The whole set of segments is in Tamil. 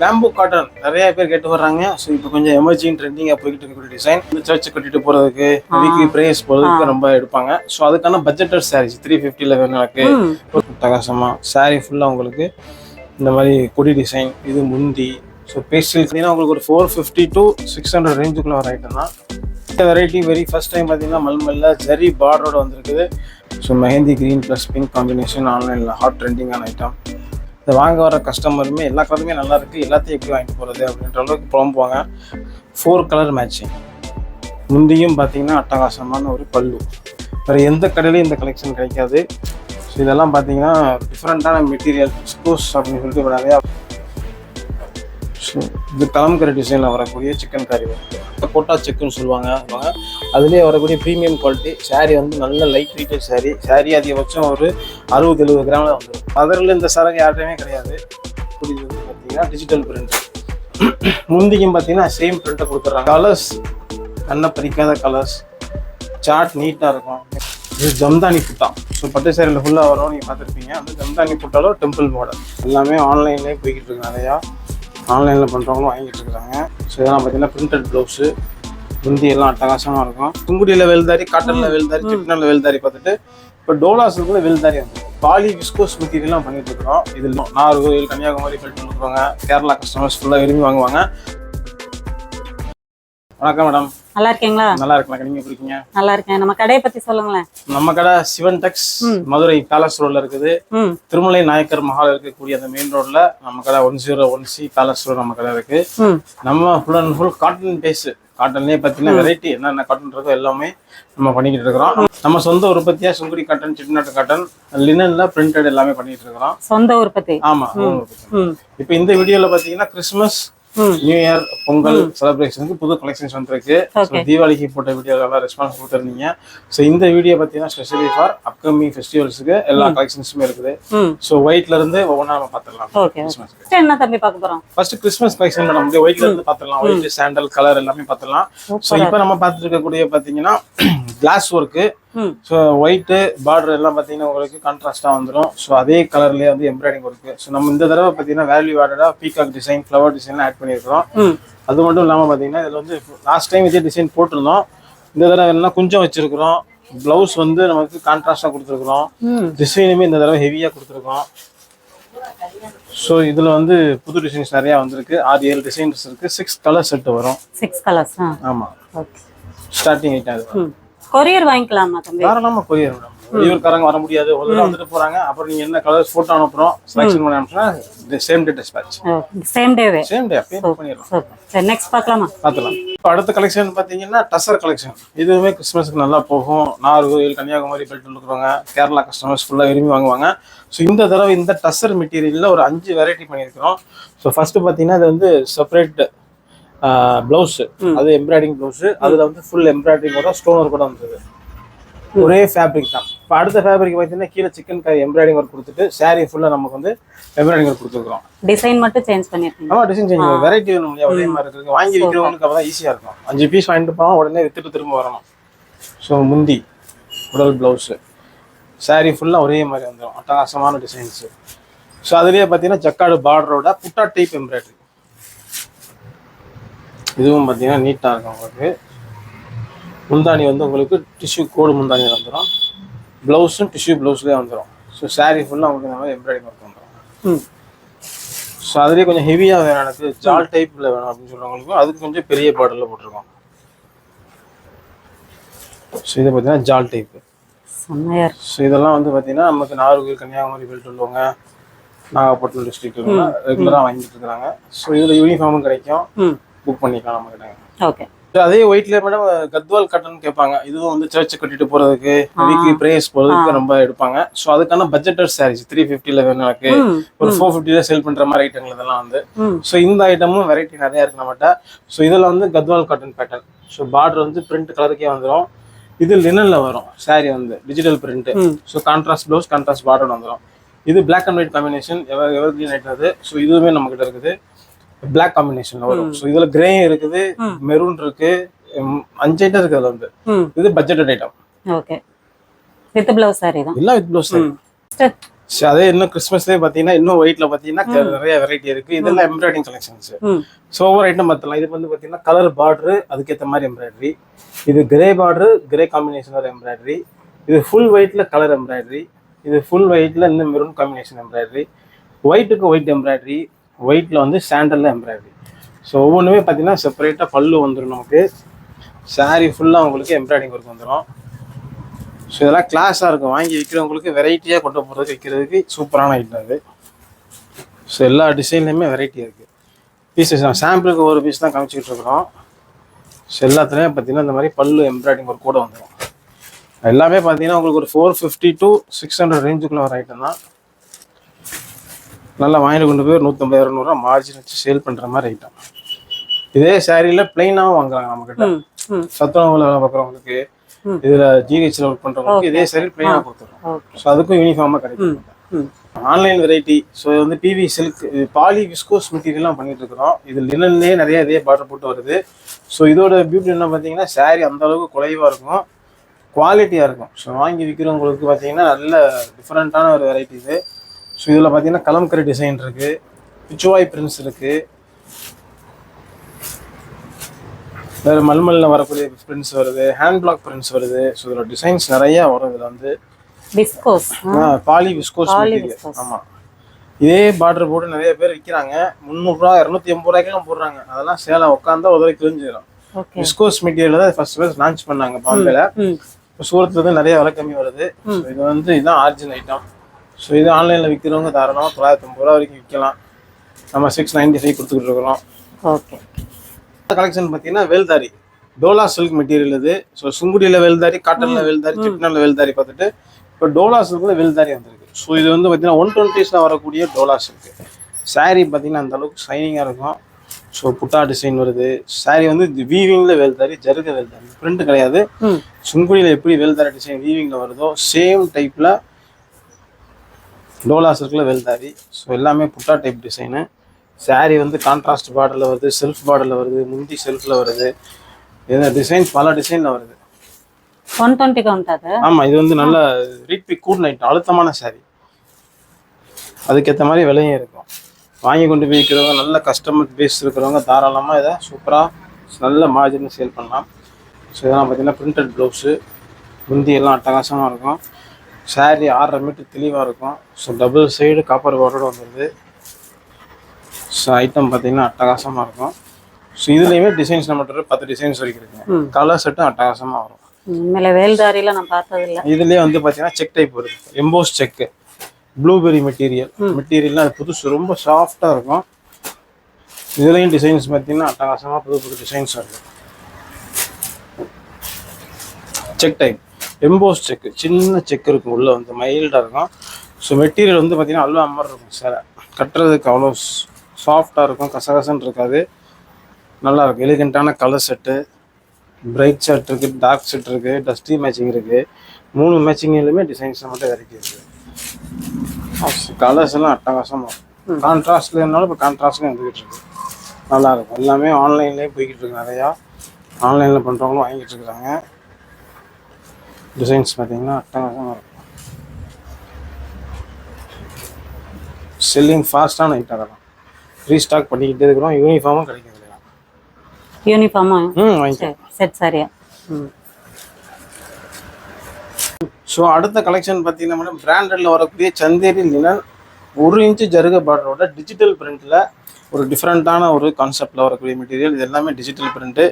பேம்பு காட்டன் நிறைய பேர் கேட்டு வர்றாங்க. ஸோ இப்போ கொஞ்சம் எமர்ஜிங் ட்ரெண்டிங்காக போய்கிட்டு இருக்கக்கூடிய டிசைன் இந்த சர்ச் கட்டிட்டு போகிறதுக்கு வீக்லி ப்ரேஸ் போகிறதுக்கு ரொம்ப எடுப்பாங்க. ஸோ அதுக்கான பட்ஜெட்டட் சாரீஸ் த்ரீ ஃபிஃப்டியில் வேணும் எனக்கு பிரகாசமாக சாரீ ஃபுல்லாக உங்களுக்கு இந்த மாதிரி கொடி டிசைன் இது முந்தி. ஸோ பேஸ்டில் பார்த்தீங்கன்னா உங்களுக்கு ஒரு four fifty to six hundred ரேஞ்சுக்குள்ள வர ஐட்டம் தான். இந்த வெரைட்டி வெரி ஃபர்ஸ்ட் டைம் பார்த்தீங்கன்னா மல்மல்ல ஜரி பார்டரோட வந்திருக்குது. So mehndi green plus pink combination ஆன்லைனில் ஹாட் ட்ரெண்டிங்கான ஐட்டம் இந்த வாங்க வர கஸ்டமருமே எல்லா கலருமே நல்லா இருக்குது எல்லாத்தையும் எப்படி வாங்கிட்டு போகிறது அப்படின்ற அளவுக்கு புலம்புவாங்க. ஃபோர் கலர் மேட்சிங் முந்தியும் பார்த்தீங்கன்னா அட்டகாசமான ஒரு பல்லு. வேறு எந்த கடையிலையும் இந்த கலெக்ஷன் கிடைக்காது. ஸோ இதெல்லாம் பார்த்தீங்கன்னா டிஃப்ரெண்ட்டான மெட்டீரியல் ஸ்கூஸ் அப்படின்னு சொல்லிட்டு நிறையா ஸோ இது கலம்கரை டிசைனில் வரக்கூடிய சிக்கன் கறி வந்து கோட்டா செக்குன்னு சொல்லுவாங்க. அதுலேயே வரக்கூடிய ப்ரீமியம் குவாலிட்டி சாரீ வந்து நல்ல லைட் வெயிட்டட் சாரீ சாரீ அதிகபட்சம் ஒரு அறுபது எழுபது கிராமில் வந்துடும் அதரில் இந்த சரகு யார்கிட்டையுமே கிடையாது. புரியுது வந்து பார்த்தீங்கன்னா டிஜிட்டல் பிரிண்ட் முந்திக்கும் பார்த்தீங்கன்னா சேம் பிரிண்ட்டை கொடுத்துட்றாங்க. கலர்ஸ் கண்ணை பறிக்காத கலர்ஸ் சார்ட் நீட்டாக இருக்கும். இது ஜம்தானி புட்டா. ஸோ பட்டு சேரியில் ஃபுல்லாக வரும். நீங்கள் பார்த்துருப்பீங்க. அந்த ஜம்தானி புட்டாலோ டெம்பிள் மாடல் எல்லாமே ஆன்லைன்லேயே போய்கிட்டு இருக்கு நிறையா. ஆன்லைனில் பண்ணுறவங்களும் வாங்கிட்டு இருக்காங்க. ஸோ இதெல்லாம் பார்த்தீங்கன்னா பிரிண்டட் ப்ளவுஸு முந்தி எல்லாம் அட்டகாசமாக இருக்கும். துங்குடியில் வெல்தாரி காட்டனில் வெல்தாரி சிக்கனில் வெல்தாரி பார்த்துட்டு இப்போ டோலாஸில் கூட வெல்தாரி வந்து பாலி விஸ்கோஸ் மெட்டீரியல்லாம் பண்ணிட்டு இருக்கிறோம். இதில் நாகர்கோவில் கன்னியாகுமரி பெல்ட் இருக்கிறவங்க கேரளா கஸ்டமர்ஸ் ஃபுல்லாக விரும்பி வாங்குவாங்க. வணக்கம் மேடம். நல்லா இருக்கீங்களா நல்லா இருக்கலாம் எப்படி இருக்கீங்க? நல்லா இருக்கேன் நம்ம கடையை பத்தி சொல்லுங்களேன். நம்ம கடை சிவன் டெக்ஸ் மதுரை பேலஸ் ரோட்ல இருக்குது. திருமலை நாயக்கர் மஹால் இருக்கக்கூடிய அந்த மெயின் ரோட்ல நம்ம கடை one zero one C palace road நம்ம கடை இருக்கு. நம்ம full and full cotton base காட்டன்லேயே பார்த்தீங்கன்னா வெரைட்டி என்னென்ன காட்டன் இருக்கோ எல்லாமே நம்ம பண்ணிக்கிட்டு இருக்கிறோம். நம்ம சொந்த உற்பத்தியா சுங்குடி காட்டன் சிட்நாட்டு காட்டன் லினன்ல பிரிண்டட் எல்லாமே பண்ணிட்டு இருக்கிறோம். சொந்த உற்பத்தி. ஆமா இப்போ இந்த வீடியோல பாத்தீங்கன்னா கிறிஸ்மஸ் ம். நியூ இயர் பொங்கல் செலிப்ரேஷனுக்கு புது கலெக்ஷன்ஸ் வந்திருக்கு. தீபாவளிக்கு போட்ட வீடியோ எல்லாம் ரெஸ்பான்ஸ் கொடுத்துருந்தீங்க. ஸோ இந்த வீடியோ பார்த்தீங்கன்னா ஸ்பெஷலி ஃபார் அப்கமிங் ஃபெஸ்டிவல்ஸுக்கு எல்லா கலெக்ஷன்ஸுமே இருக்குது. ஸோ ஒயிட்ல இருந்து ஒவ்வொன்றா நம்ம பார்த்துடலாம் என்ன தம்பி பார்க்க போறோம்? ஃபர்ஸ்ட் கிறிஸ்மஸ் கலெக்ஷன் நம்ம வந்து ஒயிட்ல இருந்து பார்த்துடலாம் ஒயிட் சாண்டல் கலர் எல்லாமே பார்த்துடலாம் ஸோ இப்போ நம்ம பார்த்துட்டு இருக்கக்கூடிய பார்த்தீங்கன்னா glass work so white border எல்லாம் பார்த்தீங்கன்னா உங்களுக்கு கான்ட்ராஸ்டாக வந்துடும் ஸோ அதே கலர்லேயே வந்து எம்ப்ராய்டிங் ஒர்க்கு ஸோ நம்ம இந்த தடவை பார்த்தீங்கன்னா வேல்யூ ஆடடாக பீகாக் டிசைன் ஃப்ளவர் டிசைன்லாம் ஆட் பண்ணியிருக்கிறோம். அது மட்டும் இல்லாமல் பார்த்தீங்கன்னா இதில் வந்து லாஸ்ட் டைம் இதே டிசைன் போட்டிருந்தோம். இந்த தடவை எல்லாம் கொஞ்சம் வச்சிருக்கிறோம். ப்ளவுஸ் வந்து நமக்கு கான்ட்ராஸ்டாக கொடுத்துருக்குறோம். டிசைனுமே இந்த தடவை ஹெவியாக கொடுத்துருக்கோம். ஸோ இதில் வந்து புது டிசைன்ஸ் நிறையா வந்திருக்கு. ஆறு ஏழு டிசைன்ஸ் இருக்குது சிக்ஸ் கலர் செட்டு வரும். சிக்ஸ் கலர்ஸ் ஆமாம் ஸ்டார்டிங் ஐட்டம் அது கொரியர் வாங்கிக்கலாமா தம்பி? தாராளமாக கொரியர் மேடம். வெளியூர்காரங்க வர முடியாது. ஒரு தடவை வந்துட்டு போகிறாங்க அப்புறம் நீங்கள் என்ன கலர்ஸ் ஃபோட்டோ அனுப்புகிறோம் செலெக்ஷன் பண்ணி அனுப்புனா சேம் டே டிஸ்பேச் சேம் டேவே சேம் டே அப்பயே பண்ணிடலாம். சரி நெக்ஸ்ட் பார்க்கலாமா? பார்த்துலாம் இப்போ அடுத்த கலெக்ஷன் பார்த்தீங்கன்னா டசர் கலெக்ஷன் இதுவுமே கிறிஸ்மஸ்க்கு நல்லா போகும். நாகர்கோவில் கன்னியாகுமரி பெல்ட் இருக்கிறவங்க கேரளா கஸ்டமர்ஸ் ஃபுல்லாக விரும்பி வாங்குவாங்க. ஸோ இந்த தடவை இந்த டசர் மெட்டீரியலில் ஒரு அஞ்சு வெரைட்டி பண்ணியிருக்கிறோம். ஸோ ஃபர்ஸ்ட் பார்த்தீங்கன்னா இது வந்து செப்பரேட் ப்ளவுஸ் அது எம்ப்ராய்டிங் ப்ளவுஸ் அதில் வந்து ஃபுல் எம்ப்ராய்டிங் கூட ஸ்டோனர் கூட வந்தது. ஒரே ஃபேப்ரிக் தான். இப்போ அடுத்த ஃபேப்ரிக் பார்த்தீங்கன்னா கீழே சிக்கன் கறி எம்ப்ராய்டிங் ஒர்க் கொடுத்துட்டு saree ஃபுல்லாக நமக்கு வந்து எம்ப்ராய்டிங் ஒர்க் கொடுத்துருக்குறோம். டிசைன் மட்டும் சேஞ்ச் பண்ணிருக்கீங்க. ஆமா டிசைன் சேஞ்ச் வெரைட்டி வேணும் இல்லையா? ஒரே மாதிரி இருக்கு வாங்கி விற்கிறவங்களுக்கு அப்பதான் ஈஸியா இருக்கும். அஞ்சு பீஸ் வாங்கிட்டு போனா உடனே வித்துட்டு திரும்ப வரணும். ஸோ முந்தி உடல் பிளவுஸ் saree ஃபுல்லா ஒரே மாதிரி வந்துடும் அட்டகாசமான டிசைன்ஸ் ஸோ அதுலயே பார்த்தீங்கன்னா ஜக்காடு பார்டரோட புட்டா டைப் எம்ப்ராய்டரி இதுவும் பார்த்தீங்கன்னா நீட்டாக இருக்கும் உங்களுக்கு. முந்தானி வந்து உங்களுக்கு டிஷ்யூ கோடு முந்தானி வந்துடும் ப்ளவுஸும் டிஷ்யூ ப்ளவுஸ்லேயே வந்துடும் ஸோ saree ஃபுல்லாக உங்களுக்கு இந்த மாதிரி எம்ப்ராய்டிங் ஒர்க் வந்துடும் ம். ஸோ அதுலேயே கொஞ்சம் ஹெவியாக வேணும் எனக்கு. ஜால் டைப்பில் வேணும் அப்படின்னு சொல்கிறவங்களுக்கும் அதுக்கு கொஞ்சம் பெரிய பாடலில் போட்டிருக்கோம். ஸோ இது பார்த்தீங்கன்னா ஜால் டைப்பு ஸோ இதெல்லாம் வந்து பார்த்தீங்கன்னா நமக்கு நாகர்கோவில் கன்னியாகுமரி பெல்ட் உள்ளவங்க நாகப்பட்டினம் டிஸ்ட்ரிக்ட் ரெகுலராக வாங்கிட்டு இருக்காங்க ஸோ இதில் யூனிஃபார்மும் கிடைக்கும். புக் பண்ணிக்கலாம் நம்ம கிட்ட. ஓகே அதே ஒயிட்ல மேடம் கத்வால் கட்டன் கேட்பாங்க. இதுவும் வந்து சர்ச் கட்டிட்டு போறதுக்கு வீக்லி பிரேயர்ஸ் போறதுக்கு ரொம்ப எடுப்பாங்க. ஸோ அதுக்கான பட்ஜெட்டட் சாரீஸ் த்ரீ ஃபிஃப்டியில் வேணும் எனக்கு ஒரு ஃபோர் ஃபிஃப்டில சேல் பண்ற மாதிரி ஐட்டங்கள் இதெல்லாம் வந்து. ஸோ இந்த ஐட்டமும் வெரைட்டி நிறைய இருக்கு நம்மகிட்ட. ஸோ இதில் வந்து Gadwal cotton pattern so border வந்து பிரிண்ட் கலருக்கே வந்துடும் இது லினன்ல வரும். Saree வந்து digital print. So contrast blouse contrast border வந்துடும் இது black and white combination ever evergreen item அது. ஸோ இதுவுமே நம்ம கிட்ட இருக்குது. பிளாக் காம்பினேஷன்ல வரும். ஸோ இதுல கிரே இருக்குது மெரூன் இருக்கு அஞ்சு ஐட்டம் இருக்கு அதுல வந்து இது budgeted item okay with blouse saree தான். எல்லாம் வித் ப்ளவுஸ் ஸோ அதே இன்னும் கிறிஸ்மஸ்லேயே பார்த்தீங்கன்னா இன்னும் ஒயிட்ல பார்த்தீங்கன்னா க- நிறைய வெரைட்டி இருக்கு. இதெல்லாம் எம்ப்ராய்டிங் கலெக்ஷன்ஸ் ஸோ ஒவ்வொரு ஐட்டம் பார்த்தலாம் இது வந்து பார்த்தீங்கன்னா கலர் பார்டரு அதுக்கேற்ற மாதிரி எம்ப்ராய்டரி இது கிரே பார்டரு கிரே காம்பினேஷன் ஒரு எம்ப்ராய்டரி இது ஃபுல் ஒயிட்ல கலர் எம்ப்ராய்டரி இது ஃபுல் ஒயிட்ல இந்த மெரூன் காம்பினேஷன் எம்ப்ராய்டரி ஒயிட்டுக்கு ஒயிட் எம்ப்ராய்டரி ஒயிட்டில் வந்து சாண்டலில் எம்ப்ராய்டரி ஸோ ஒவ்வொன்றுமே பார்த்தீங்கன்னா செப்பரேட்டாக பல்லு வந்துடும் நமக்கு. சாரீ ஃபுல்லாக உங்களுக்கு எம்ப்ராய்டிங் ஒர்க் வந்துடும் ஸோ இதெல்லாம் கிளாஸாக இருக்கும். வாங்கி விற்கிறவங்களுக்கு வெரைட்டியாக கொண்டு போகிறதுக்கு விற்கிறதுக்கு சூப்பரான ஐட்டம் அது. ஸோ எல்லா டிசைன்லையுமே வெரைட்டி இருக்குது பீசஸ் நான் சாம்பிளுக்கு ஒரு பீஸ் தான் காமிச்சிக்கிட்டு இருக்கிறோம். ஸோ எல்லாத்துலேயும் பார்த்தீங்கன்னா இந்த மாதிரி பல்லு எம்ப்ராய்டிங் ஒர்க் கூட வந்துடும் எல்லாமே பார்த்தீங்கன்னா உங்களுக்கு ஒரு four fifty to six hundred ரேஞ்சுக்குள்ள வர ஐட்டம் தான். நல்லா வாங்கிட்டு கொண்டு போய் நூற்றம்பது இரநூறுவா மார்ஜின் வச்சு சேல் பண்ணுற மாதிரி ஐட்டம் இதே சாரியில் பிளைனாகவும் வாங்குறாங்க நம்மக்கிட்ட சத்துணவுல வேலை பார்க்குறவங்களுக்கு. இதில் ஜிஹெச்சில் ஒர்க் பண்ணுறவங்களுக்கு இதே சாரி பிளைனாக கொடுத்துருவோம் ஸோ அதுக்கும் யூனிஃபார்மாக கிடைக்கும். ஆன்லைன் வெரைட்டி ஸோ இது வந்து P V silk poly viscose மெட்டீரியல்லாம் பண்ணிட்டு இருக்கிறோம். இது லினன்லேயே நிறைய இதே பார்டர் போட்டு வருது. ஸோ இதோட பியூட்டி என்ன பார்த்தீங்கன்னா saree அந்த அளவுக்கு குறைவாக இருக்கும். குவாலிட்டியாக இருக்கும். ஸோ வாங்கி விற்கிறவங்களுக்கு பார்த்தீங்கன்னா நல்ல டிஃப்ரெண்ட்டான ஒரு வெரைட்டி இது. ஸோ இதில் பார்த்தீங்கன்னா கலம்கரி டிசைன் இருக்குது பிச்சுவாய் பிரிண்ட்ஸ் இருக்குது வேறு மல்மல்ல வரக்கூடிய பிரிண்ட்ஸ் வருது. ஹேண்ட் பிளாக் பிரிண்ட்ஸ் வருது. ஸோ இதில் டிசைன்ஸ் நிறையா வரும். இதில் வந்து viscose poly viscose Poly material viscose. ஆமா. இதே பார்டர் போட்டு நிறைய பேர் விற்கிறாங்க முந்நூறுரூவா இரநூத்தி எண்பது ரூபாய்க்கெல்லாம் போடுறாங்க. அதெல்லாம் சேலம் உட்காந்தா உதவி கிழிஞ்சிடும் விஸ்கோஸ் மெட்டீரியல் தான் ஃபர்ஸ்ட் ஃபர்ஸ்ட் லான்ச் பண்ணாங்க பாம்பேல. சூரத்துல இருந்து நிறைய விலை கம்மி வருது. இது வந்து இதுதான் ஆரிஜின் ஐட்டம் ஸோ இது ஆன்லைனில் விற்கிறவங்க தாராளமாக தொள்ளாயிரத்தி ஐம்பது ரூபா வரைக்கும் விற்கலாம் நம்ம சிக்ஸ் நைன்டி ஃபைவ் கொடுத்துக்கிட்டு இருக்கிறோம். ஓகே கலெக்ஷன் பார்த்தீங்கன்னா வேல்தாரி. டோலா சில்க் மெட்டீரியல் இது. ஸோ சுங்குடியில் வேல்தாரி காட்டனில் வேல்தாரி சிப்னலில் வேல்தாரி பார்த்துட்டு இப்போ டோலா சில்கில் வேல்தாரி வந்திருக்கு. ஸோ இது வந்து பார்த்தீங்கன்னா ஒன் டுவெண்ட்டிஸில் வரக்கூடிய டோலா சில்க் saree பார்த்தீங்கன்னா அந்த அளவுக்கு ஷைனிங்காக இருக்கும். ஸோ புட்டா டிசைன் வருது. Saree வந்து வீவிங்கில் வேல்தாரி ஜருக வேல்தாரி. பிரிண்ட் கிடையாது. சுங்குடியில் எப்படி வேல்தாரி டிசைன் வீவிங்கில் வருதோ சேம் டைப்பில் டோலாஸ் இருக்குல்ல வெல்தாரி ஸோ எல்லாமே புட்டா டைப் டிசைனு சாரீ வந்து கான்ட்ராஸ்ட் பாடலில் வருது செல்ஃப் பாடலில் வருது முந்தி செல்ஃபில் வருது. இதில் டிசைன் பல டிசைனில் வருது. ஒன் டுவெண்ட்டிக்கு உண்டாது ஆமாம் இது வந்து நல்ல ரீட்பி கூட் நைட் அழுத்தமான சாரீ அதுக்கேற்ற மாதிரி விலையும் இருக்கும். வாங்கி கொண்டு போய் விற்கிறவங்க நல்ல கஸ்டமர் பேஸ் இருக்கிறவங்க தாராளமாக இதை சூப்பராக நல்ல மார்ஜினில் சேல் பண்ணலாம். ஸோ இதெல்லாம் பார்த்தீங்கன்னா பிரிண்டட் ப்ளவுஸு முந்தி எல்லாம் அட்டகாசமாக இருக்கும். Saree ஆறரை மீட்டர் தெளிவாக இருக்கும். ஸோ டபுள் சைடு காப்பர் பார்டரோட வந்துடுது ஸோ ஐட்டம் பார்த்தீங்கன்னா அட்டகாசமாக இருக்கும். ஸோ இதுலேயுமே டிசைன்ஸ் நம்மகிட்ட பத்து டிசைன்ஸ் வரைக்கும் இருக்குங்க கலர் செட்டும் அட்டகாசமாக வரும். உண்மையில வேல்தாரியில நான் பார்த்ததில்ல. இதுலயே வந்து பாத்தீங்கன்னா செக் டைப் வருது. எம்போஸ் செக் ப்ளூபெரி மெட்டீரியல் மெட்டீரியல்லாம் அது புதுசு ரொம்ப சாஃப்டா இருக்கும். இதுலயும் டிசைன்ஸ் பார்த்தீங்கன்னா அட்டகாசமா புது புது டிசைன்ஸ் வருது. செக் டைப் எம்போஸ் செக் சின்ன செக் இருக்கும் உள்ள வந்து மைல்டா இருக்கும். ஸோ மெட்டீரியல் வந்து பார்த்தீங்கன்னா அல்வா மாதிரி இருக்கும் சேலை கட்டுறதுக்கு அவ்வளோ சாஃப்டாக இருக்கும் கசகசன்னு இருக்காது. நல்லா இருக்கும். எலிகண்ட்டான கலர் செட்டு பிரைட் ஷர்ட் இருக்கு டார்க் ஷர்ட் இருக்கு டஸ்டி மேட்சிங் இருக்கு. மூணு மேட்சிங்லையுமே டிசைன்ஸ் மட்டும் வெரைட்டி இருக்கு. கலர்ஸ் எல்லாம் அட்டகாசமா இருக்கும். கான்ட்ராஸ்ட்ல இருந்தாலும் இப்போ கான்ட்ராஸ்ட்ல வந்துகிட்டு இருக்கு. நல்லா இருக்கும். எல்லாமே ஆன்லைன்லேயே போய்கிட்டு இருக்கு நிறையா. ஆன்லைனில் பண்ணுறவங்களும் வாங்கிட்டு இருக்காங்க டிசைன்ஸ் பார்த்தீங்கன்னா அட்டகாசமா இருக்கும். செல்லிங் ஃபாஸ்டான ஐட்டம் அதெல்லாம். ரீஸ்டாக் பண்ணிக்கிட்டே இருக்கிறோம். யூனிஃபார்மும் கிடைக்கும் இல்லையா? யூனிஃபார்மா ம் வாங்கிக்கலாம். செட் சரியா ம். ஸோ அடுத்த கலெக்ஷன் பார்த்தீங்கன்னா மேடம் பிராண்டட்ல வரக்கூடிய சந்தேரி லினன் ஒரு இன்ச்சு ஜருக பார்டரோட டிஜிட்டல் பிரிண்ட்ல ஒரு டிஃப்ரெண்ட்டான ஒரு கான்செப்டில் வரக்கூடிய மெட்டீரியல் இது எல்லாமே டிஜிட்டல் பிரிண்ட்டு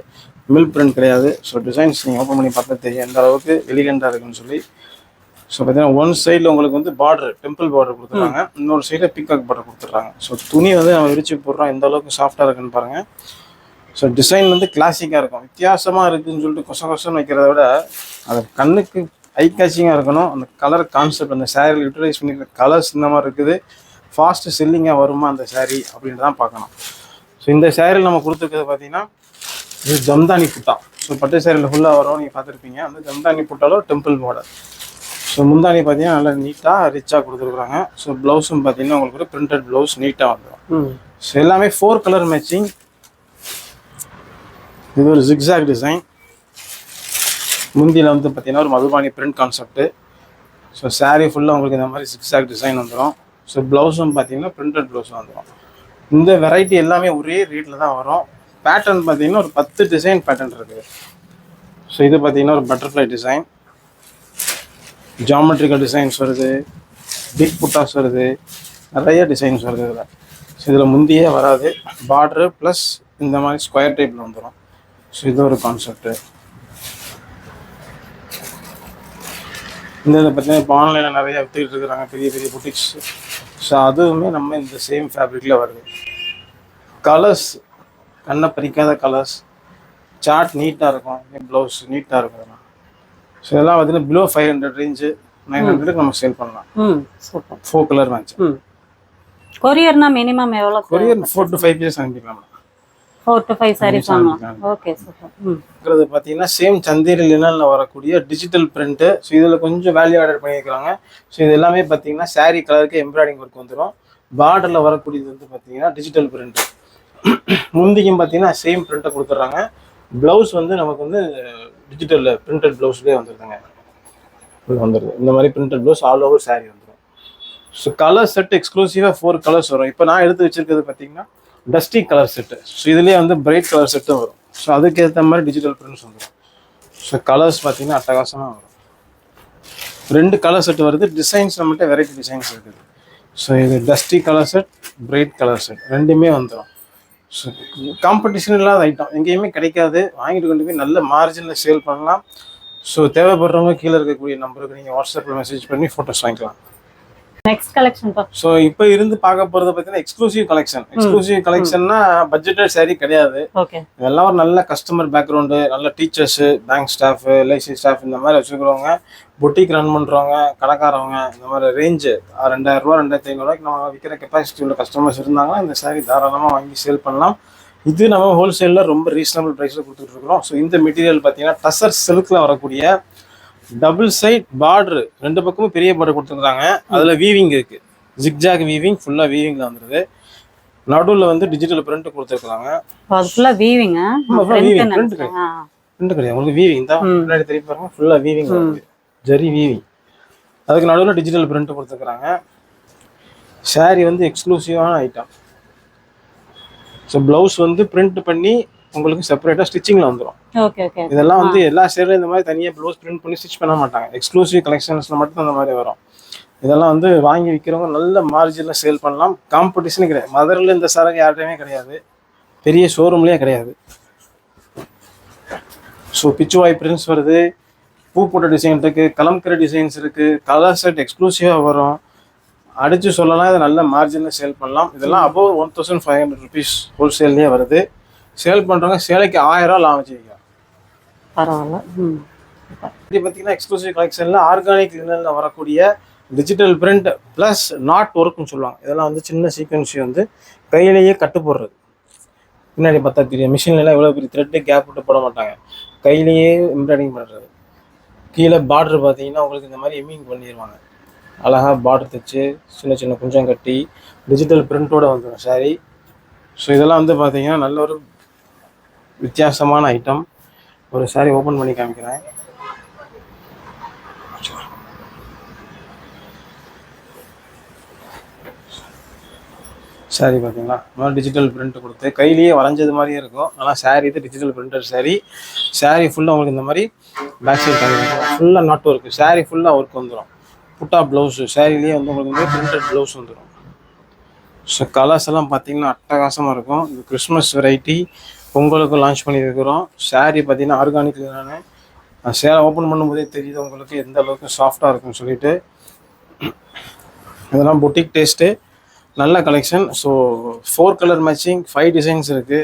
மில் பிரிண்ட் கிடையாது. ஸோ டிசைன்ஸ் நீங்கள் ஓப்பன் பண்ணி பார்த்தா தெரியும். எந்த அளவுக்கு எலிகண்டாக இருக்குன்னு சொல்லி. ஸோ பார்த்தீங்கன்னா ஒன் சைடில் உங்களுக்கு வந்து பார்டர் டெம்பிள் பார்டர் கொடுத்துருக்காங்க இன்னொரு சைடில் பிகாக் பார்டர் கொடுத்துட்றாங்க. ஸோ துணி வந்து நம்ம விரிச்சு போடுறோம். எந்த அளவுக்கு சாஃப்டாக இருக்குன்னு பாருங்கள் ஸோ டிசைன் வந்து கிளாசிக்காக இருக்கும். வித்தியாசமாக இருக்குன்னு சொல்லிட்டு கொச கொசன்னு வைக்கிறத விட அது கண்ணுக்கு ஐ கேச்சிங்காக இருக்கணும். அந்த கலர் கான்செப்ட் அந்த சேரீல யூட்டிலைஸ் பண்ணிக்கிற கலர்ஸ் இந்த மாதிரி இருக்குது. ஃபாஸ்ட் செல்லிங்காக வருமா அந்த saree அப்படின்ட்டு தான் பார்க்கணும். ஸோ இந்த சேரீல நம்ம கொடுத்துருக்கிறது பார்த்தீங்கன்னா இது ஜம்தானி புட்டா. ஸோ பட்டு சேரீல ஃபுல்லாக வரும். நீங்கள் பார்த்துருப்பீங்க. அந்த ஜம்தானி புட்டாலோ டெம்பிள் மாடல் ஸோ முந்தானி பார்த்தீங்கன்னா நல்லா நீட்டாக ரிச்சாக கொடுத்துருக்குறாங்க. ஸோ ப்ளவுஸும் பார்த்தீங்கன்னா உங்களுக்கு ஒரு பிரிண்டட் ப்ளவுஸ் நீட்டாக வந்துடும் ஸோ எல்லாமே ஃபோர் கலர் மேட்சிங் இது ஒரு ஜிக்ஸாக் டிசைன் முந்தியில் வந்து பார்த்தீங்கன்னா ஒரு Madhubani print concept so saree ஃபுல்லாக உங்களுக்கு இந்த மாதிரி சிக்ஸ் ஆக் டிசைன் வந்துடும் ஸோ ப்ளவுஸும் பார்த்தீங்கன்னா பிரிண்டட் ப்ளவுஸ் வந்துடும் இந்த வெரைட்டி எல்லாமே ஒரே ரேட்டில் தான் வரும். பேட்டர்ன் பார்த்தீங்கன்னா ஒரு பத்து டிசைன் பேட்டர்ன் இருக்குது ஸோ இது பார்த்தீங்கன்னா ஒரு பட்டர்ஃப்ளை டிசைன் ஜாமெட்ரிக்கல் டிசைன்ஸ் வருது. பிக் புட்டாஸ் வருது. நிறைய டிசைன்ஸ் வருது இதில். ஸோ இதில் முந்தியே வராது. பார்டரு ப்ளஸ் இந்த மாதிரி ஸ்கொயர் டைப்பில் வந்துடும் ஸோ இது ஒரு கான்செப்ட்டு இந்த இதை பார்த்தீங்கன்னா இப்போ ஆன்லைனில் நிறைய வித்துக்கிட்டு இருக்கிறாங்க பெரிய பெரிய புட்டிக்ஸ் ஸோ அதுவுமே நம்ம இந்த சேம் ஃபேப்ரிக்கில் வருது. கலர்ஸ் கண்ணை பறிக்காத கலர்ஸ் சார்ட் நீட்டாக இருக்கும். ப்ளவுஸ் நீட்டாக இருக்கும். ஸோ இதெல்லாம் பார்த்தீங்கன்னா below five hundred range nine ஹண்ட்ரடுக்கு நம்ம சேல் பண்ணலாம். ஃபோர் கலர் மேட்ச் கொரியர்னா மினிமம் எவ்வளோ courier four to five pieces அனுப்பிக்கலாம் four to five saris வாங்கலாம். ஓகே சூப்பர் பார்த்தீங்கன்னா சேம் சந்தேரி லினனில் வரக்கூடிய டிஜிட்டல் பிரிண்ட்டு ஸோ இதில் கொஞ்சம் வேல்யூ ஆர்டர் பண்ணியிருக்கிறாங்க. ஸோ இது எல்லாமே பார்த்தீங்கன்னா saree கலருக்கு எம்ப்ராய்டிங் ஒர்க் வந்துடும் பார்டரில் வரக்கூடியது வந்து பார்த்தீங்கன்னா டிஜிட்டல் பிரிண்ட்டு முந்திக்கும் பார்த்தீங்கன்னா சேம் பிரிண்ட்டை கொடுத்துட்றாங்க. ப்ளவுஸ் வந்து நமக்கு வந்து டிஜிட்டல் பிரிண்டட் ப்ளவுஸ்லேயே வந்துருதுங்க. இது வந்துடுது இந்த மாதிரி printed blouse all over saree வந்துடும் ஸோ கலர் செட் எக்ஸ்க்ளூசிவாக ஃபோர் கலர்ஸ் வரும். இப்போ நான் எடுத்து வச்சிருக்கிறது பார்த்தீங்கன்னா டஸ்டி கலர் செட்டு ஸோ இதுலேயே வந்து பிரைட் கலர் செட்டும் வரும். ஸோ அதுக்கேற்ற மாதிரி டிஜிட்டல் பிரிண்ட்ஸ் வந்துடும் ஸோ கலர்ஸ் பார்த்தீங்கன்னா அட்டகாசமாக வரும். ரெண்டு கலர் செட் வருது. டிசைன்ஸ் நம்மகிட்ட வெரைட்டி டிசைன்ஸ் இருக்குது. ஸோ இது dusty colour set bright colour set ரெண்டுமே வந்துடும் ஸோ காம்படிஷன் இல்லாத ஐட்டம் எங்கேயுமே கிடைக்காது. வாங்கிட்டு கொண்டு போய் நல்ல மார்ஜினில் சேல் பண்ணலாம். ஸோ தேவைப்படுறவங்க கீழே இருக்கக்கூடிய நம்பருக்கு நீங்கள் வாட்ஸ்அப்பில் மெசேஜ் பண்ணி ஃபோட்டோஸ் வாங்கிக்கலாம். நெக்ஸ்ட் கலெக்ஷன் பா. ஸோ இப்போ இருந்து பார்க்க போகிறது பார்த்தீங்கன்னா எக்ஸ்க்ளூசிவ் கலெக்ஷன் எக்ஸ்க்ளூசிவ் கலெக்ஷன்னா பட்ஜெட்டட் saree கிடையாது. ஓகே இதெல்லாம் ஒரு நல்ல கஸ்டமர் பேக்ரவுண்டு நல்ல teachers bank staff LIC staff இந்த மாதிரி வச்சுக்கிறவங்க பொட்டிக் ரன் பண்ணுறவங்க கடைக்காரவங்க இந்த மாதிரி ரேஞ்சு ரெண்டாயிரம் ரூபா ரெண்டாயிரத்தி ஐநூறுரூவாய்க்கு நம்ம விற்கிற கெப்பாசிட்டி உள்ள கஸ்டமர்ஸ் இருந்தாங்கன்னா இந்த saree தாராளமாக வாங்கி சேல் பண்ணலாம். இது நம்ம ஹோல்சேலில் ரொம்ப ரீசனபிள் ப்ரைஸில் கொடுத்துட்டு இருக்கிறோம். ஸோ இந்த மெட்டீரியல் பார்த்தீங்கன்னா டசர் சில்கில் வரக்கூடிய டபுள் சைட் பார்டர் ரெண்டு பக்கமும் பெரிய பார்டர் கொடுத்துருக்காங்க அதில் வீவிங் இருக்கு. ஜிக்ஜாக் வீவிங் ஃபுல்லாக வீவிங்கில் வந்துருது. நடுவில் வந்து டிஜிட்டல் பிரிண்ட் கொடுத்துருக்காங்க அது ஃபுல்லா வீவிங் கிடையாது. பிரிண்ட் கிடையாது. உங்களுக்கு வீவிங் தான். முன்னாடி திருப்பி பாருங்க. ஃபுல்லாக வீவிங் ஜரி வீவிங் அதுக்கு நடுவில் டிஜிட்டல் பிரிண்ட் கொடுத்துருக்குறாங்க. Saree வந்து எக்ஸ்க்ளூசிவான ஐட்டம் ஸோ ப்ளவுஸ் வந்து பிரிண்ட் பண்ணி உங்களுக்கு செப்பரேட்டாக ஸ்டிச்சிங்கில் வந்துடும் இதெல்லாம் வந்து எல்லா சேரும் இந்த மாதிரி தனியாக ப்ளவுஸ் பிரிண்ட் பண்ணி ஸ்டிச் பண்ண மாட்டாங்க. எக்ஸ்க்ளூசிவ் கலெக்ஷன்ஸில் மட்டும் அந்த மாதிரி வரும். இதெல்லாம் வந்து வாங்கி விற்கிறவங்க நல்ல மார்ஜினில் சேல் பண்ணலாம். காம்படிஷனே கிடையாது. மதுரில் இந்த சரக்கு யார்கிட்டையுமே கிடையாது. பெரிய ஷோரூம்லேயே கிடையாது. ஸோ பிச்சுவாய் பிரிண்ட்ஸ் வருது. பூ போட்ட டிசைன் இருக்குது கலம்கரை டிசைன்ஸ் இருக்குது கலர் செட் எக்ஸ்க்ளூசிவாக வரும். அடித்து சொல்லலாம் இதை நல்ல மார்ஜினில் சேல் பண்ணலாம். இதெல்லாம் above one thousand five hundred rupees ஹோல்சேல்லேயே வருது. சேல் பண்ணுறவங்க சேலைக்கு ஆயிரம் ரூபா லாபம் வச்சுருக்காங்க. பரவாயில்ல. இது பார்த்தீங்கன்னா எக்ஸ்க்ளூசிவ் கலெக்ஷனில் ஆர்கானிக் லினனில் வரக்கூடிய டிஜிட்டல் பிரிண்ட் ப்ளஸ் நாட் ஒர்க்னு சொல்லுவாங்க. இதெல்லாம் வந்து சின்ன சீக்வன்சி வந்து கையிலேயே கட்டு போடுறது பின்னாடி பார்த்தா தெரியும். மிஷின்லாம் எவ்வளோ பெரிய த்ரெட்டு கேப் விட்டு போட மாட்டாங்க. கையிலேயே எம்ப்ராய்டிங் பண்ணுறது கீழே பார்டர் பார்த்தீங்கன்னா உங்களுக்கு இந்த மாதிரி எம்மிங் பண்ணிடுவாங்க அழகாக பார்டர் தைச்சு சின்ன சின்ன குஞ்சம் கட்டி டிஜிட்டல் பிரிண்ட்டோட வந்துடும் saree. ஸோ இதெல்லாம் வந்து பார்த்தீங்கன்னா நல்ல ஒரு வித்தியாசமான ஐட்டம் ஒரு சாரி ஓப்பன் பண்ணி காமிக்கிறேன். சாரி பார்த்தீங்களா நல்லா டிஜிட்டல் பிரிண்ட் கொடுத்து கையிலேயே வரைஞ்சது மாதிரியே இருக்கும். ஆனால் சாரி இது டிஜிட்டல் பிரிண்டர் சாரி சாரி ஃபுல்லாக உங்களுக்கு இந்த மாதிரி பேக் சைட் காமிக்கும் ஃபுல்லாக நாட் ஒர்க் சாரி ஃபுல்லாக ஒர்க் வந்துடும் புட்டா ப்ளவுஸு சாரிலேயே வந்து உங்களுக்கு வந்து பிரிண்டட் ப்ளவுஸ் வந்துடும் ஸோ கலர்ஸ் எல்லாம் பார்த்தீங்கன்னா அட்டகாசமாக இருக்கும். இது கிறிஸ்மஸ் வெரைட்டி பொங்கலுக்கு லான்ச் பண்ணியிருக்கிறோம். saree பார்த்தீங்கன்னா ஆர்கானிக் நான் சேலை ஓப்பன் பண்ணும்போதே தெரியுது உங்களுக்கு எந்த அளவுக்கு சாஃப்டாக இருக்கும்னு சொல்லிட்டு. இதெல்லாம் பொட்டிக் டேஸ்ட்டு நல்ல collection so four colour matching five designs இருக்குது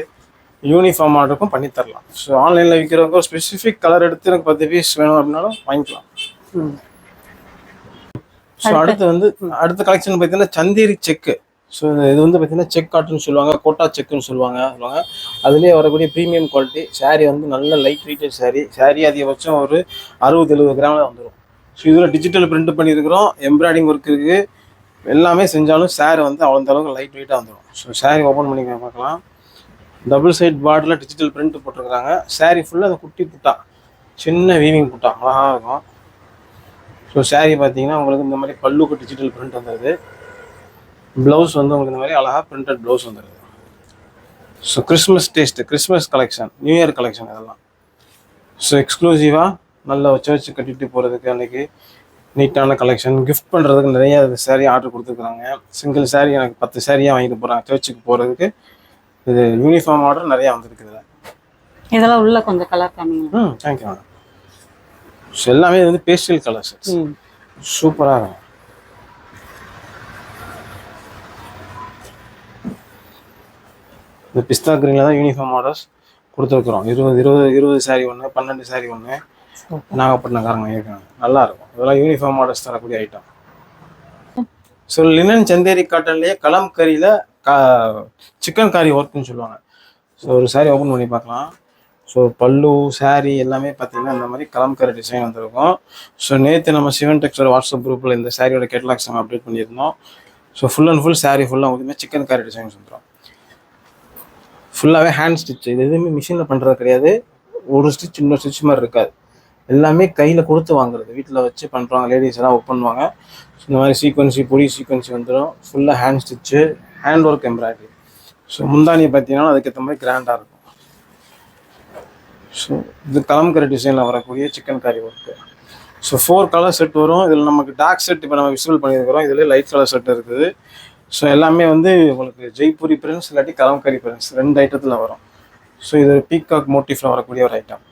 யூனிஃபார்ம் ஆர்டருக்கும் பண்ணி தரலாம். ஸோ ஆன்லைனில் விற்கிறவங்க ஒரு ஸ்பெசிஃபிக் கலர் எடுத்து எனக்கு பத்து பீஸ் வேணும் அப்படின்னாலும் வாங்கிக்கலாம். ஸோ அடுத்து. வந்து அடுத்த கலெக்ஷன் பார்த்தீங்கன்னா சந்தேரி செக்கு. ஸோ இது வந்து பார்த்தீங்கன்னா செக் காட்டுன்னு சொல்லுவாங்க கோட்டா செக்குன்னு சொல்லுவாங்க சொல்லுவாங்க. அதுலேயே வரக்கூடிய ப்ரீமியம் குவாலிட்டி சாரீ வந்து நல்ல லைட் வெயிட்டட் சாரீ சாரீ அதிகபட்சம் ஒரு அறுபது எழுபது கிராமில் வந்துடும் ஸோ இதில் டிஜிட்டல் பிரிண்ட் பண்ணியிருக்கிறோம் எம்ப்ராய்டிங் ஒர்க் இருக்குது எல்லாமே செஞ்சாலும் saree வந்து அவ்வளோ அளவுக்கு லைட் வெயிட்டாக வந்துடும் ஸோ சாரீ ஓப்பன் பண்ணி பார்க்கலாம். டபுள் சைட் பார்டரில் டிஜிட்டல் பிரிண்ட் போட்டிருக்கிறாங்க. சாரீ ஃபுல்லாக அந்த குட்டி புட்டா சின்ன வீவிங் புட்டா அழகாக இருக்கும். ஸோ சாரீ பார்த்தீங்கன்னா உங்களுக்கு இந்த மாதிரி பல்லுக்கு டிஜிட்டல் பிரிண்ட் வந்துடுது ப்ளவுஸ் வந்து உங்களுக்கு இந்த மாதிரி அழகாக பிரிண்டட் ப்ளவுஸ் வந்துடுது so Christmas taste Christmas collection new year collection இதெல்லாம். ஸோ எக்ஸ்க்ளூசிவாக நல்ல சர்ச் கட்டிட்டு போகிறதுக்கு அன்றைக்கி நீட்டான கலெக்ஷன் கிஃப்ட் பண்ணுறதுக்கு நிறைய saree ஆர்டர் கொடுத்துருக்குறாங்க. சிங்கிள் saree எனக்கு பத்து சாரியாக வாங்கிட்டு போகிறாங்க சர்ச்சுக்கு போகிறதுக்கு இது யூனிஃபார்ம் ஆர்டர் நிறையா வந்திருக்கு இதில். இதெல்லாம் உள்ள கொஞ்சம் கலர் காமிங்க. ம் தேங்க்யூ மேடம் ஸோ எல்லாமே இது வந்து பேஸ்டல் கலர்ஸ் சூப்பராக இருக்கும். இந்த பிஸ்தா கிரீனில் தான் யூனிஃபார்ம் ஆர்டர்ஸ் கொடுத்துருக்குறோம். இருபது இருபது இருபது சாரி ஒன்று பன்னெண்டு சாரி ஒன்று நாகப்பட்டினக்காரங்க வாங்கியிருக்காங்க. நல்லா இருக்கும். இதெல்லாம் யூனிஃபார்ம் ஆர்டர்ஸ் தரக்கூடிய ஐட்டம் ஸோ லினன் சந்தேரி காட்டன்லேயே கலம்கரியில் கா சிக்கன் காரி ஒர்க்குன்னு சொல்லுவாங்க. ஸோ ஒரு சாரி ஓப்பன் பண்ணி பார்க்கலாம். ஸோ பல்லு saree எல்லாமே பார்த்தீங்கன்னா இந்த மாதிரி கலம்கரி டிசைன் வந்திருக்கும். ஸோ நேற்று நம்ம சிவன் டெக்ஸோட வாட்ஸ்அப் குரூப்பில் இந்த சாரியோட கேட்லாக்ஸ் நம்ம அப்டேட் பண்ணியிருந்தோம். So full and full saree ஃபுல்லாக உங்களுக்கு சிக்கன் காரி டிசைன்ஸ் வந்துடும் ஃபுல்லாகவே ஹேண்ட் ஸ்டிச் இது எதுவுமே மிஷினில் பண்ணுறது கிடையாது. ஒரு ஸ்டிச் இன்னொரு ஸ்டிச் மாதிரி இருக்காது. எல்லாமே கையில் கொடுத்து வாங்குறது. வீட்டில் வச்சு பண்ணுறாங்க லேடிஸ் எல்லாம் ஒர்க் பண்ணுவாங்க. ஸோ இந்த மாதிரி சீக்வன்சி பொடி சீக்வன்சி வந்துடும் ஃபுல்லாக hand stitch hand work embroidery so முந்தானியை பார்த்தீங்கன்னா அதுக்கேற்ற மாதிரி கிராண்டாக இருக்கும். ஸோ இது கலம்கரை டிசைனில் வரக்கூடிய chikankari work so four colour set வரும். இதில் நமக்கு டார்க் செட் இப்போ நம்ம விசிபிள் பண்ணியிருக்கிறோம். இதில் லைட் கலர் செட் இருக்குது. ஸோ எல்லாமே வந்து உங்களுக்கு ஜெய்ப்பூரி பிரின்ஸ் இல்லாட்டி கலம்கரி பிரின்ஸ் ரெண்டு ஐட்டத்தில் வரும். ஸோ இது பீகாக் மோட்டிஃபில் வரக்கூடிய ஒரு ஐட்டம்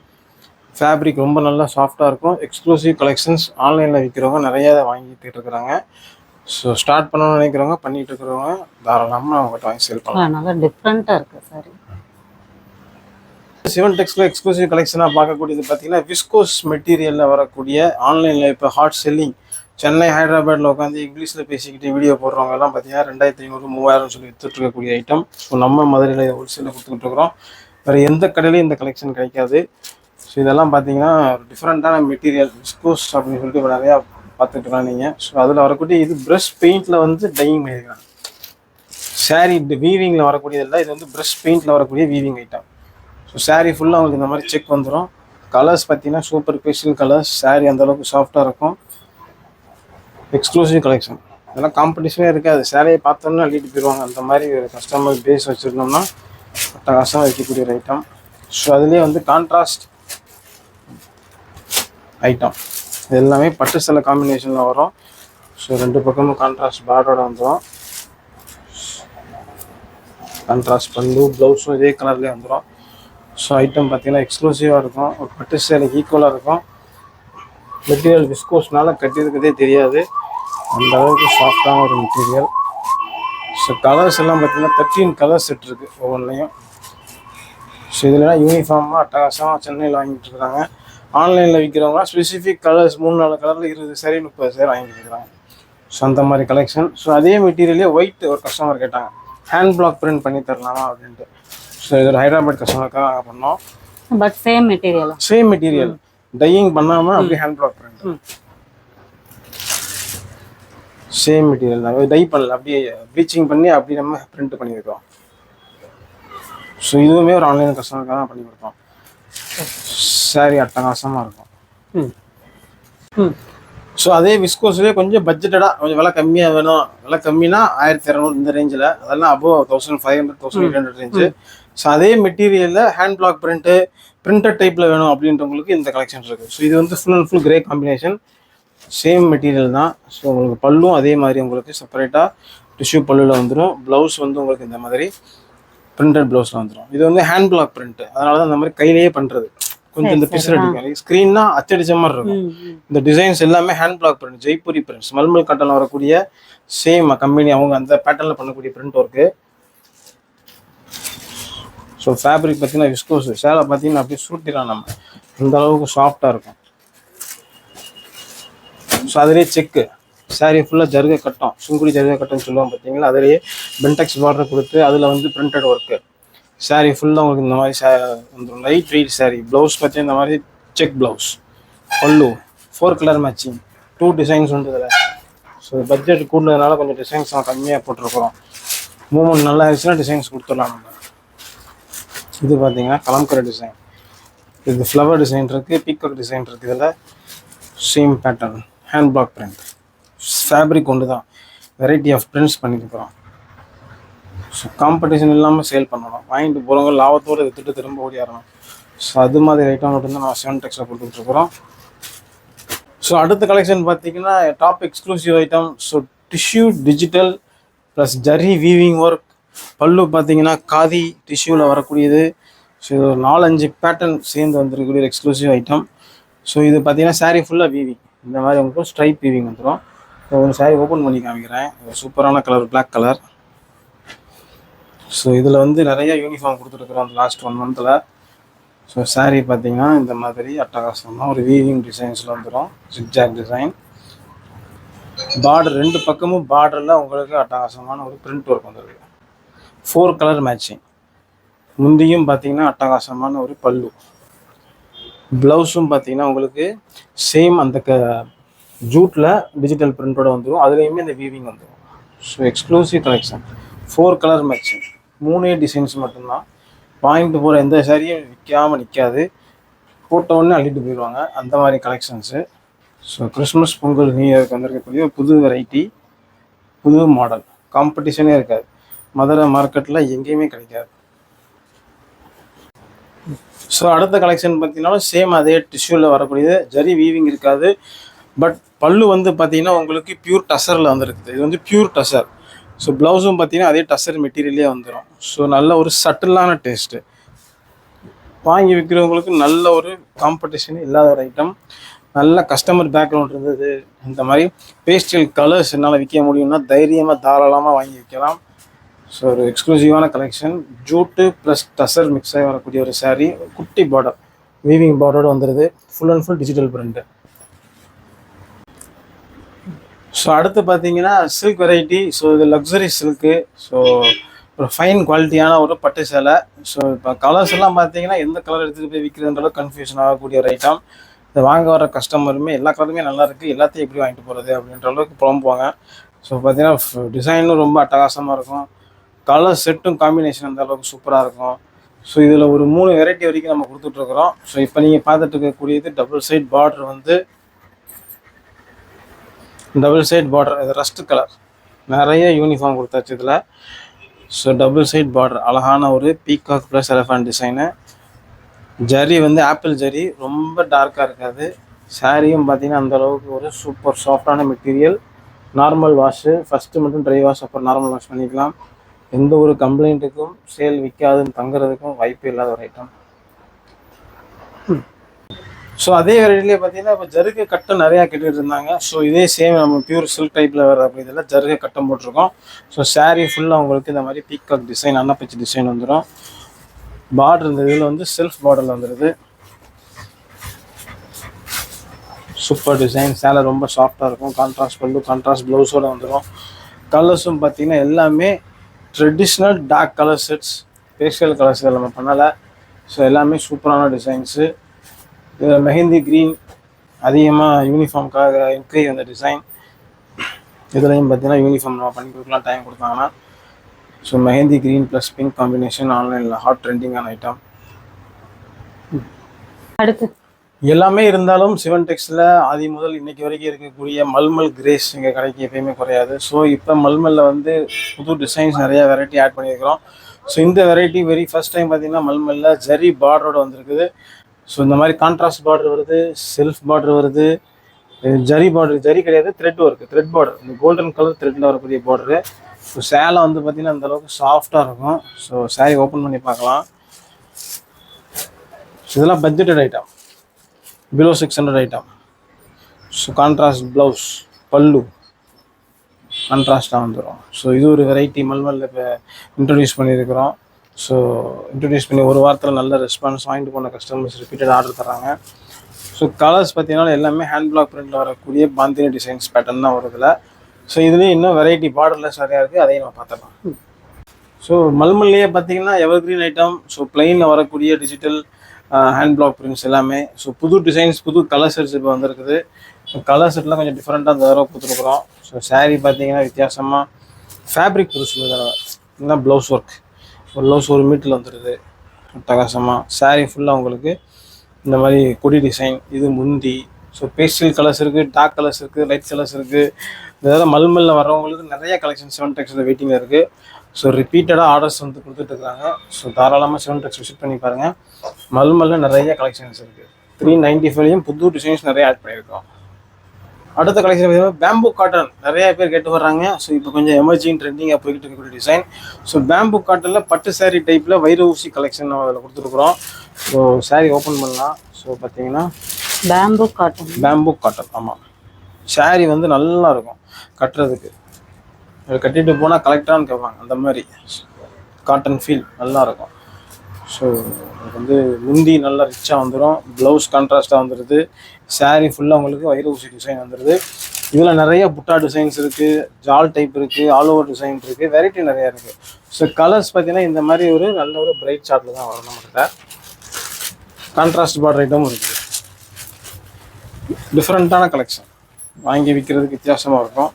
ஃபேப்ரிக் ரொம்ப நல்லா சாஃப்டாக இருக்கும். எக்ஸ்க்ளூசிவ் கலெக்ஷன்ஸ் ஆன்லைனில் விற்கிறவங்க நிறைய வாங்கிட்டு இருக்கிறாங்க. ஸோ ஸ்டார்ட் பண்ணணும்னு நினைக்கிறவங்க பண்ணிட்டு இருக்கிறவங்க தாராளமாக அவங்ககிட்ட வாங்கி சேல் பண்ணலாம். நல்லா டிஃப்ரெண்ட்டாக இருக்கு சாரி சிவன் டெக்ஸ்ல எக்ஸ்க்ளூசிவ் கலெக்ஷனாக பார்க்கக்கூடியது பார்த்தீங்கன்னா விஸ்கோஸ் மெட்டீரியலில் வரக்கூடிய ஆன்லைனில் இப்போ ஹாட் செல்லிங் சென்னை ஹைதராபாத்தில் உட்காந்து இங்கிலீஷில் பேசிக்கிட்டு வீடியோ போடுறவங்க எல்லாம் பார்த்தீங்கன்னா ரெண்டாயிரத்தி ஐநூறு மூவாயிரம் சொல்லி வித்துட்ருக்கக்கூடிய ஐட்டம் ஸோ நம்ம மதுரையில் ஹோல்சேலில் கொடுத்துக்கிட்டு இருக்கிறோம் வேறு எந்த கடையிலையும் இந்த கலெக்ஷன் கிடைக்காது. ஸோ இதெல்லாம் பார்த்தீங்கன்னா ஒரு டிஃப்ரெண்ட்டான மெட்டீரியல் விஸ்கோஸ் அப்படின்னு சொல்லிட்டு நிறையா பார்த்துட்டு நீங்கள் ஸோ அதில் வரக்கூடிய இது ப்ரெஷ் பெயிண்டில் வந்து டையிங் பண்ணியிருக்காங்க சாரி இந்த வீவிங்கில் வரக்கூடியதில்லை இது வந்து ப்ரெஷ் பெயிண்டில் வரக்கூடிய வீவிங் ஐட்டம் ஸோ சாரீ ஃபுல்லாக அவங்களுக்கு இந்த மாதிரி செக் வந்துடும் கலர்ஸ் பார்த்தீங்கன்னா சூப்பர் பேஸ்டல் கலர்ஸ் சாரீ அந்தளவுக்கு சாஃப்டாக இருக்கும். எக்ஸ்க்ளூசிவ் கலெக்ஷன் இதெல்லாம் காம்படிஷனே இருக்காது. சேலையை பார்த்தோம்னா அள்ளிட்டு போயிடுவாங்க. அந்த மாதிரி ஒரு கஸ்டமர் பேஸ் வச்சுருந்தோம்னா அட்டகாசம் வைக்கக்கூடிய ஒரு ஐட்டம் ஸோ அதுலேயே வந்து கான்ட்ராஸ்ட் ஐட்டம் இது எல்லாமே பட்டு சில காம்பினேஷனில் வரும். ஸோ ரெண்டு பக்கமும் கான்ட்ராஸ்ட் பார்டரோட வந்துடும் கான்ட்ராஸ்ட் பல்லு ப்ளவுஸும் இதே கலர்லேயே வந்துடும் ஸோ ஐட்டம் பார்த்திங்கன்னா எக்ஸ்க்ளூசிவாக இருக்கும். ஒரு பட்டு சேலைக்கு ஈக்குவலாக இருக்கும். மெட்டீரியல் விஸ்கோஸ்னால கட்டியிருக்கிறதே தெரியாது. அந்த அளவுக்கு சாஃப்டான ஒரு மெட்டீரியல் ஸோ கலர்ஸ் எல்லாம் பார்த்தீங்கன்னா தேர்ட்டீன் கலர் செட் இருக்குது ஒவ்வொன்றையும் ஸோ இதெல்லாம் யூனிஃபார்மாக அட்டகாசமாக சென்னையில் வாங்கிட்டு இருக்காங்க ஆன்லைனில் விற்கிறவங்க ஸ்பெசிஃபிக் கலர்ஸ் மூணு நாலு கலரில் இருபது சரி முப்பது சேர் வாங்கிட்டு இருக்கிறாங்க. ஸோ அந்த மாதிரி கலெக்ஷன் ஸோ அதே மெட்டீரியலே ஒயிட் ஒரு கஸ்டமர் கேட்டாங்க. ஹேண்ட் பிளாக் பிரிண்ட் பண்ணி தரலாமா அப்படின்ட்டு. ஸோ இது ஒரு ஹைதராபாத் கஸ்டமருக்காக நாங்கள் பண்ணோம். But same material same material dyeing பண்ணாமல் அப்படியே hand block print. Same material தான். டை பண்ணல. அப்படியே ப்ளீச்சிங் பண்ணி அப்படியே நம்ம பிரிண்ட் பண்ணியிருக்கோம் ஸோ இதுவுமே ஒரு ஆன்லைன் கஸ்டமருக்காக தான் பண்ணி கொடுத்தோம். சாரி அட்டகாசமாக இருக்கும். ம். ம். ஸோ அதே விஸ்கோஸ்லேயே கொஞ்சம் பட்ஜெட்டடாக கொஞ்சம் விலை கம்மியாக வேணும். விலை கம்மினா ஆயிரத்தி இரநூறு இந்த ரேஞ்சில் அதெல்லாம் above thousand five hundred thousand eight hundred range so அதே மெட்டீரியலில் ஹேண்ட் பிளாக் பிரிண்ட்டு பிரிண்டட் டைப்பில் வேணும் அப்படின்றவங்களுக்கு இந்த கலெக்ஷன்ஸ் இருக்குது ஸோ இது வந்து full and full grey combination same material தான். ஸோ உங்களுக்கு பல்லும் அதே மாதிரி உங்களுக்கு செப்பரேட்டாக டிஷ்யூ பல்லுவில் வந்துடும் ப்ளவுஸ் வந்து உங்களுக்கு இந்த மாதிரி பிரிண்டட் ப்ளவுஸில் வந்துடும் இது வந்து ஹேண்ட் பிளாக் பிரிண்ட் அதனால தான் இந்த மாதிரி கையிலேயே பண்ணுறது கொஞ்சம் இந்த பிசர் அடிக்கும் ஸ்க்ரீன்னா அச்சடிச்ச மாதிரி இருக்கும். இந்த டிசைன்ஸ் எல்லாமே hand block print Jaipuri prints mulmul காட்டனில் வரக்கூடிய சேம் கம்பெனி அவங்க அந்த பேட்டர்னில் பண்ணக்கூடிய பிரிண்ட் ஒர்க்கு ஸோ ஃபேப்ரிக் பார்த்தீங்கன்னா விஸ்கோஸ் சேலை பார்த்தீங்கன்னா அப்படியே சுருட்டிடலாம் நம்ம. இந்த அளவுக்கு சாஃப்டாக இருக்கும். ஸோ அதிலே செக்கு saree ஃபுல்லாக ஜருகை கட்டம் சுங்குடி ஜருகை கட்டம்னு சொல்லுவாங்க பார்த்தீங்களா அதிலேயே பென்டெக்ஸ் பார்டர் கொடுத்து அதில் வந்து பிரிண்டட் ஒர்க்கு saree ஃபுல்லாக உங்களுக்கு இந்த மாதிரி சே வந்துடும் லைட் வெயிட் saree. ப்ளவுஸ் பார்த்தீங்கன்னா இந்த மாதிரி செக் ப்ளவுஸ் பல்லு four colour matching two designs உண்டு இதில். ஸோ பட்ஜெட் கூடுனதுனால கொஞ்சம் டிசைன்ஸ் நான் கம்மியாக போட்டிருக்கிறோம். மூமெண்ட் நல்லா இருந்துச்சுன்னா டிசைன்ஸ் கொடுத்துடலாம் நம்ம. இது பார்த்தீங்கன்னா கலம்கரை டிசைன் இது ஃப்ளவர் டிசைன் இருக்குது பீக்கர் டிசைன் இருக்குது இதில் same pattern hand block print fabric ஒன்று தான் வெரைட்டி ஆஃப் பிரிண்ட்ஸ் பண்ணியிருக்கிறோம் ஸோ காம்படிஷன் இல்லாமல் சேல் பண்ணணும். வாங்கிட்டு போகிறவங்க லாபத்தோடு வித்துட்டு திரும்ப ஓடியாரணும் ஸோ அது மாதிரி ஐட்டம் மட்டும்தான் நான் செவன் டெக்ஸில் கொடுத்துட்ருக்குறோம் ஸோ அடுத்த கலெக்ஷன் பார்த்தீங்கன்னா top exclusive item so tissue digital plus zari weaving work பல்லு பார்த்தீங்கன்னா காதி டிஷ்யூவில் வரக்கூடியது. ஸோ இது ஒரு நாலஞ்சு பேட்டர்ன் சேர்ந்து வந்திருக்கக்கூடிய எக்ஸ்க்ளூசிவ் ஐட்டம் ஸோ இது பார்த்தீங்கன்னா saree ஃபுல்லாக வீவிங் இந்த மாதிரி உங்களுக்கு ஸ்ட்ரைப் வீவிங் வந்துடும் ஒரு saree ஓப்பன் பண்ணி காமிக்கிறேன். சூப்பரான கலர் பிளாக் கலர் ஸோ இதில் வந்து நிறைய யூனிஃபார்ம் கொடுத்துருக்குறோம் அந்த லாஸ்ட் ஒன் மந்தில் ஸோ saree பார்த்தீங்கன்னா இந்த மாதிரி அட்டகாசமாக ஒரு வீவிங் டிசைன்ஸில் வந்துடும் ஜிக்ஜாக் டிசைன் பார்டர் ரெண்டு பக்கமும் பார்டரில் உங்களுக்கு அட்டகாசமான ஒரு பிரிண்ட் ஒர்க் வந்துருக்கு ஃபோர் கலர் மேட்சிங் முந்தியும் பார்த்தீங்கன்னா அட்டகாசமான ஒரு பல்லு. ப்ளவுஸும் பார்த்தீங்கன்னா உங்களுக்கு சேம் அந்த க ஜூட்டில் டிஜிட்டல் பிரிண்டோட வந்துடும் அதுலேயுமே இந்த வீவிங் வந்துடும் so exclusive collection four colour matching மூணே டிசைன்ஸ் மட்டும்தான். வாங்கிட்டு போகிற எந்த சாரியும் விற்காமல் நிற்காது போட்ட உடனே அள்ளிட்டு போயிடுவாங்க. அந்த மாதிரி collections so Christmas Pongal new இயர்க்கு வந்திருக்கக்கூடிய புது வெரைட்டி புது மாடல் காம்படிஷனே இருக்காது. மதுரை மார்க்கெட்டில் எங்கேயுமே கிடைக்காது. ஸோ அடுத்த கலெக்ஷன் பார்த்தீங்கன்னா சேம் அதே டிஷ்யூவில் வரக்கூடியது. ஜரி வீவிங் இருக்காது. பட் பல்லு வந்து பார்த்தீங்கன்னா உங்களுக்கு பியூர் டசரில் வந்துருக்குது. இது வந்து பியூர் டசர் ஸோ ப்ளவுஸும் பார்த்தீங்கன்னா அதே டசர் மெட்டீரியலே வந்துடும் ஸோ நல்ல ஒரு சட்டிலான டேஸ்ட்டு வாங்கி விற்கிறவங்களுக்கு நல்ல ஒரு காம்படிஷன் இல்லாத ஒரு ஐட்டம் நல்ல கஸ்டமர் பேக்ரவுண்ட் இருந்தது. இந்த மாதிரி பேஸ்டல் கலர்ஸ் என்னால் விற்க முடியும்னா தைரியமாக தாராளமாக வாங்கி விற்கலாம் ஸோ ஒரு எக்ஸ்க்ளூசிவான collection jute plus tussar mix ஆகி வரக்கூடிய ஒரு சாரீ குட்டி பார்டர் வீவிங் பார்டரோடு வந்துடுது full and full digital print so அடுத்து பார்த்தீங்கன்னா சில்க் வெரைட்டி ஸோ இது லக்ஸரி சில்க்கு ஸோ ஒரு ஃபைன் குவாலிட்டியான ஒரு பட்டு சேலை. ஸோ இப்போ கலர்ஸ் எல்லாம் பார்த்தீங்கன்னா எந்த கலர் எடுத்துகிட்டு போய் விற்கிறதுன்ற கன்ஃபியூஷன் ஆகக்கூடிய ஒரு ஐட்டம் இதை வாங்க வர கஸ்டமருமே எல்லா கலருமே நல்லா இருக்குது எல்லாத்தையும் எப்படி வாங்கிட்டு போகிறது அப்படின்ற அளவுக்கு புலம்புவாங்க. ஸோ பார்த்தீங்கன்னா டிசைனும் ரொம்ப அட்டகாசமாக இருக்கும். கலர் செட்டும் காம்பினேஷன் அந்த அளவுக்கு சூப்பராக இருக்கும். ஸோ இதில் ஒரு மூணு வெரைட்டி வரைக்கும் நம்ம கொடுத்துட்ருக்குறோம். ஸோ இப்போ நீங்கள் பார்த்துட்டு இருக்கக்கூடியது டபுள் சைட் பார்டர் வந்து டபுள் சைட் பார்டர் இது ரஸ்ட் கலர் நிறைய யூனிஃபார்ம் கொடுத்தாச்சு இதில். ஸோ டபுள் சைட் பார்டர் அழகான ஒரு peacock plus elephant design zari வந்து ஆப்பிள் ஜரி ரொம்ப டார்க்காக இருக்காது. சாரியும் பார்த்தீங்கன்னா அந்தளவுக்கு ஒரு சூப்பர் சாஃப்டான மெட்டீரியல் நார்மல் வாஷு ஃபஸ்ட்டு மட்டும் ட்ரை வாஷ் அப்புறம் நார்மல் வாஷ் பண்ணிக்கலாம். எந்த ஒரு கம்ப்ளைண்ட்டுக்கும் சேல் விற்காதுன்னு தங்குறதுக்கும் வாய்ப்பு இல்லாத ஒரு ஐட்டம் ஸோ அதே வெரைட்டிலே பார்த்தீங்கன்னா இப்போ ஜருகு கட்டம் நிறையா கட்டிட்டு இருந்தாங்க ஸோ இதே சேம் நம்ம பியூர் சில்க் டைப்பில் வர அப்படி இதில் ஜருக கட்டம் போட்டிருக்கோம். ஸோ saree ஃபுல்லாக உங்களுக்கு இந்த மாதிரி பீக்காக் டிசைன் அன்னப்பச்சி டிசைன் வந்துடும் பார்டர் இந்த இதில் வந்து செல்ஃப் பார்டரில் வந்துடுது சூப்பர் டிசைன் சேலை ரொம்ப சாஃப்டாக இருக்கும். கான்ட்ராஸ்ட் பல்லு கான்ட்ராஸ்ட் ப்ளவுஸோட வந்துடும் கலர்ஸும் பார்த்தீங்கன்னா எல்லாமே traditional dark colour sets pastel colours நம்ம பண்ணலை. ஸோ எல்லாமே சூப்பரான டிசைன்ஸு இதில் மெஹந்தி க்ரீன் அதிகமாக யூனிஃபார்ம்க்காக இன்க்ரீ அந்த டிசைன் இதுலையும் பார்த்தீங்கன்னா யூனிஃபார்ம் நம்ம பண்ணி கொடுக்கலாம் டைம் கொடுத்தாங்கன்னா. So mehndi green plus pink combination ஆன்லைனில் ஹாட் ட்ரெண்டிங்கான ஐட்டம் அடுத்து. எல்லாமே இருந்தாலும் சிவன் டெக்ஸில் ஆதி முதல் இன்னைக்கு வரைக்கும் இருக்கக்கூடிய மல்மல் கிரேஸ் எங்கள் கடைக்கு எப்பயுமே குறையாது. ஸோ இப்போ மல்மல்ல வந்து புது டிசைன்ஸ் நிறைய வெரைட்டி ஆட் பண்ணியிருக்கிறோம். ஸோ இந்த வெரைட்டி வெரி ஃபர்ஸ்ட் டைம் பார்த்தீங்கன்னா மல்மலில் ஜரி பார்டரோட வந்திருக்குது. ஸோ இந்த மாதிரி கான்ட்ராஸ்ட் பார்டர் வருது செல்ஃப் பார்டர் வருது ஜரி பார்டர் ஜரி கிடையாது த்ரெட் ஒர்க் த்ரெட் பார்டர் இந்த கோல்டன் கலர் த்ரெட்டில் வரக்கூடிய பார்டரு ஸோ சேலை வந்து பார்த்தீங்கன்னா அந்தளவுக்கு சாஃப்டாக இருக்கும். ஸோ சேரீ ஓப்பன் பண்ணி பார்க்கலாம். இதெல்லாம் budgeted item below six hundred item so contrast blouse பல்லு கான்ட்ராஸ்டாக வந்துடும் ஸோ இது ஒரு வெரைட்டி மல்மல் இப்போ இன்ட்ரடியூஸ் பண்ணியிருக்கிறோம். ஸோ இன்ட்ரடியூஸ் பண்ணி ஒரு வாரத்தில் நல்ல ரெஸ்பான்ஸ் வாங்கிட்டு போன கஸ்டமர்ஸ் ரிப்பீட்டட் ஆர்டர் தராங்க ஸோ கலர்ஸ் பார்த்தீங்கன்னா எல்லாமே ஹேண்ட் பிளாக் பிரிண்டில் வரக்கூடிய பாந்தினி டிசைன்ஸ் பேட்டர்ன் தான் வருதுல ஸோ இதுலேயும் இன்னும் வெரைட்டி பார்டர்லெஸ் நிறையா இருக்குது அதையும் நம்ம பார்த்துக்கலாம் ஸோ மல்மல்லையே பார்த்தீங்கன்னா எவர்கிரீன் ஐட்டம் ஸோ பிளெயினில் வரக்கூடிய டிஜிட்டல் ஹேண்ட் பிளாக் பிரிண்ட்ஸ் எல்லாமே. ஸோ புது டிசைன்ஸ் புது கலர் செட்ஸ் இப்போ வந்திருக்குது. கலர் செட்லாம் கொஞ்சம் டிஃப்ரெண்ட்டாக இந்த தடவை கொடுத்துருக்குறோம். ஸோ saree பார்த்தீங்கன்னா வித்தியாசமாக ஃபேப்ரிக் புதுசு இந்த தடவை. ப்ளவுஸ் ஒர்க் ப்ளவுஸ் ஒரு மீட்டரில் வந்துடுது அட்டகாசமாக saree ஃபுல்லாக உங்களுக்கு இந்த மாதிரி கொடி டிசைன் இது முந்தி. ஸோ பேஸ்டல் கலர்ஸ் இருக்குது டார்க் கலர்ஸ் இருக்குது லைட் கலர்ஸ் இருக்குது இந்த மல்மல்ல வரவங்களுக்கு நிறைய கலெக்ஷன் செவன் டெக்ஸில் வெயிட்டிங்கில் இருக்குது ஸோ ரிப்பீட்டடாக ஆர்டர்ஸ் வந்து கொடுத்துட்ருக்காங்க ஸோ தாராளமாக செவன் டெக்ஸ் விசிட் பண்ணி பாருங்கள் மல்மல்ல நிறைய கலெக்ஷன்ஸ் இருக்குது த்ரீ நைன்ட்டி ஃபைவ்லையும் புது டிசைன்ஸ் நிறைய ஆட் பண்ணியிருக்கோம். அடுத்த கலெக்ஷன் பார்த்தீங்கன்னா பேம்பு காட்டன் நிறைய பேர் கேட்டு வர்றாங்க. ஸோ இப்போ கொஞ்சம் எமர்ஜிங் ட்ரெண்டிங்காக போய்கிட்டு இருக்கக்கூடிய டிசைன் ஸோ பேம்பு காட்டனில் பட்டு saree டைப்பில் வைர ஊசி கலெக்ஷன் நம்ம அதில் கொடுத்துருக்குறோம். ஸோ saree ஓப்பன் பண்ணலாம். ஸோ பார்த்தீங்கன்னா பேம்பு காட்டன் பேம்பு காட்டன் ஆமாம் saree வந்து நல்லா இருக்கும். கட்டுறதுக்கு. இதை கட்டிட்டு போனால் கலெக்டரானு கேட்பாங்க அந்த மாதிரி. காட்டன் ஃபீல் நல்லா இருக்கும் ஸோ உங்களுக்கு வந்து முந்தி நல்லா ரிச்சாக வந்துடும் ப்ளவுஸ் கான்ட்ராஸ்ட்டாக வந்துடுது சாரீ ஃபுல்லாக உங்களுக்கு வயிறு ஊசி டிசைன் வந்துடுது இதில் நிறைய புட்டா டிசைன்ஸ் இருக்குது ஜால் டைப் இருக்குது ஆல் ஓவர் டிசைன் இருக்குது வெரைட்டி நிறையா இருக்குது ஸோ கலர்ஸ் பார்த்தீங்கன்னா இந்த மாதிரி ஒரு நல்ல ஒரு பிரைட் சார்ட்டில் தான் வரும் நம்மகிட்ட. கான்ட்ராஸ்ட் பார்டர் ஐட்டமும் இருக்குது. டிஃப்ரெண்ட்டான கலெக்ஷன் வாங்கி விற்கிறதுக்கு வித்தியாசமாக இருக்கும்.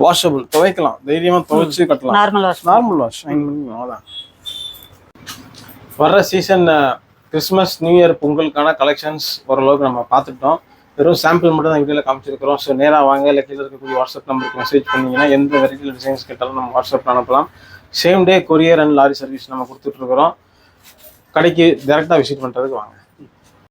வாஷபிள் துவைக்கலாம். தைரியமாக துவைச்சு கட்டலாம். Normal wash normal wash iron பண்ணி அவ்வளோதான் வர்ற சீசன் கிறிஸ்மஸ் நியூ இயர் பொங்கலுக்கான கலெக்ஷன்ஸ் ஓரளவுக்கு நம்ம பார்த்துட்டோம் வெறும் சாம்பிள் மட்டும் தான் வீடியோவில் காமிச்சிருக்கிறோம். ஸோ நேராக வாங்க இல்லை கீழே இருக்கக்கூடிய வாட்ஸ்அப் நம்பருக்கு மெசேஜ் பண்ணீங்கன்னா எந்த வெரைட்டியில் டிசைன்ஸ் கேட்டாலும் நம்ம வாட்ஸ்அப்பில் அனுப்பலாம். Same day courier and lorry service நம்ம கொடுத்துட்ருக்குறோம் கடைக்கு டேரெக்டாக விசிட் பண்ணுறதுக்கு வாங்க.